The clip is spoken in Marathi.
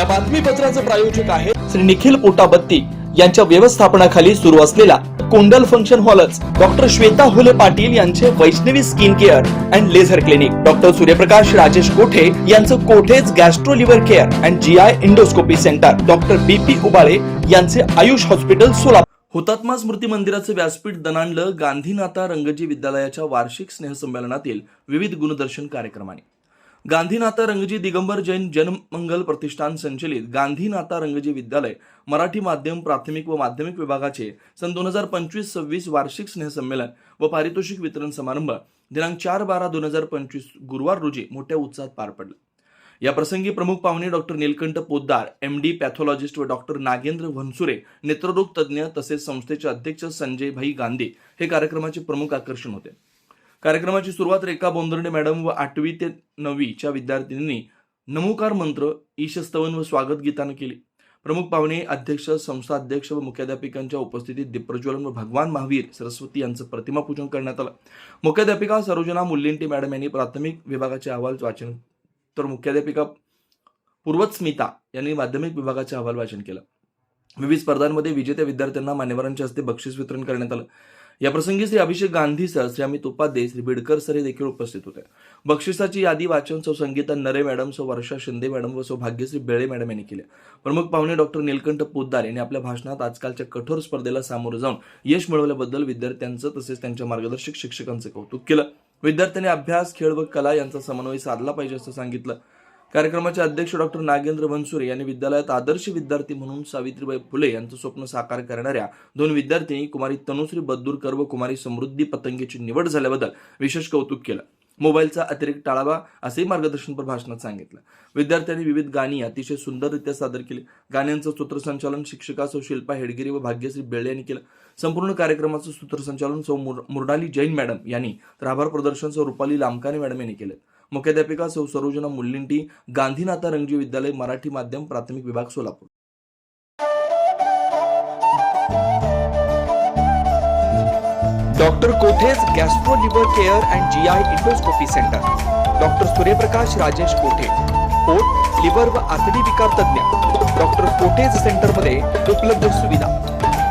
या बातमीपत्राचं प्रायोजक आहे श्री निखिल पोटाबत्ती यांच्या व्यवस्थापनाखाली सुरू असलेला कोंडल फंक्शन हॉलच डॉक्टर श्वेता हुले पाटील यांचे Vaishnavi skin care and laser clinic. Doctor Suryaprakash Rajesh Kothe यांचं Kothe's gastro liver care and G I endoscopy centre. Doctor B P Ubale यांचे आयुष हॉस्पिटल सोलापूर. हुतात्मा स्मृती मंदिराचं व्यासपीठ दनांडलं गांधीनाथा रंगजी विद्यालयाच्या वार्षिक स्नेहसंमेलनातील विविध गुणदर्शन कार्यक्रमाने. गांधीनाथा रंगजी दिगंबर जैन जनमंगल प्रतिष्ठान संचलित गांधीनाथा रंगजी विद्यालय मराठी माध्यम प्राथमिक व माध्यमिक विभागाचे सन दोन हजार पंचवीस सव्वीस वार्षिक स्नेहसंमेलन व पारितोषिक वितरण समारंभ दिनांक चार बारा दोन हजार पंचवीस गुरुवार रोजी मोठ्या उत्साहात पार पडला. या प्रसंगी प्रमुख पाहुणे doctor Neelkanth Poddar M D pathologist व डॉक्टर नागेंद्र वनसुरे नेत्ररोग तज्ज्ञ तसेच संस्थेचे अध्यक्ष संजय भाई गांधी हे कार्यक्रमाचे प्रमुख आकर्षण होते. कार्यक्रमाची सुरुवात रेखा बोंदर्डे मॅडम व आठवी ते नववीच्या विद्यार्थिनींनी नमोकार मंत्र ईशस्तवन व स्वागत गीतानं केली. प्रमुख पाहुणे अध्यक्ष संस्था अध्यक्ष व मुख्याध्यापिकांच्या उपस्थितीत दीपप्रज्वलन व भगवान महावीर सरस्वती यांचं प्रतिमा पूजन करण्यात आलं. मुख्याध्यापिका सरोजना मुल्लिंटी मॅडम यांनी प्राथमिक विभागाचे अहवाल वाचन तर मुख्याध्यापिका पूर्वत स्मिता यांनी माध्यमिक विभागाचे अहवाल वाचन केलं. विविध स्पर्धांमध्ये विजेत्या विद्यार्थ्यांना मान्यवरांच्या हस्ते बक्षीस वितरण करण्यात आलं. या प्रसंगी श्री अभिषेक गांधी सर श्री अमित उपाध्ये श्री बिडकर सर हे देखील उपस्थित होते. बक्षिसाची यादी वाचन सौ संगीता नरे मॅडम सौ वर्षा शिंदे मॅडम व सौ भाग्यश्री बेळे मॅडम यांनी केले. प्रमुख पाहुणे डॉक्टर नीलकंठ पोद्दार यांनी आपल्या भाषणात आजकालच्या कठोर स्पर्धेला सामोरं जाऊन यश मिळवल्याबद्दल विद्यार्थ्यांचं तसेच त्यांच्या मार्गदर्शक शिक्षकांचं कौतुक केलं. विद्यार्थ्यांनी अभ्यास खेळ व कला यांचा समन्वय साधला पाहिजे असं सांगितलं. कार्यक्रमाचे अध्यक्ष डॉक्टर नागेंद्र बनसुरे यांनी विद्यालयात आदर्श विद्यार्थी म्हणून सावित्रीबाई फुले यांचं स्वप्न साकार करणाऱ्या दोन विद्यार्थ्यांनी कुमारी तनुश्री बद्दूरकर व कुमारी समृद्धी पतंगेची निवड झाल्याबद्दल विशेष कौतुक केलं. मोबाईलचा अतिरिक्त टाळावा असेही मार्गदर्शनपर भाषणात सांगितलं. विद्यार्थ्यांनी विविध गाणी अतिशय सुंदररित्या सादर केली. गाण्यांचं सूत्रसंचालन शिक्षिका सौ शिल्पा हेडगिरी व भाग्यश्री बेळे यांनी केलं. संपूर्ण कार्यक्रमाचं सूत्रसंचालन सौ मुर- मृणाली जैन मॅडम यांनी तर आभार प्रदर्शन सौ रुपाली लामकाने मॅडम यांनी केलं. मुख्याध्यापिका सौ सरोजना मुल्लिंटी गांधीनाथा रंगजी विद्यालय मराठी माध्यम प्राथमिक विभाग Solapur. Doctor Kothe's gastro liver care and G I endoscopy centre. Doctor Suryaprakash Rajesh Kothe. पोट लिव्हर व आतडी विकार तज्ज्ञ. डॉक्टर कोठेज सेंटरमध्ये उपलब्ध सुविधा.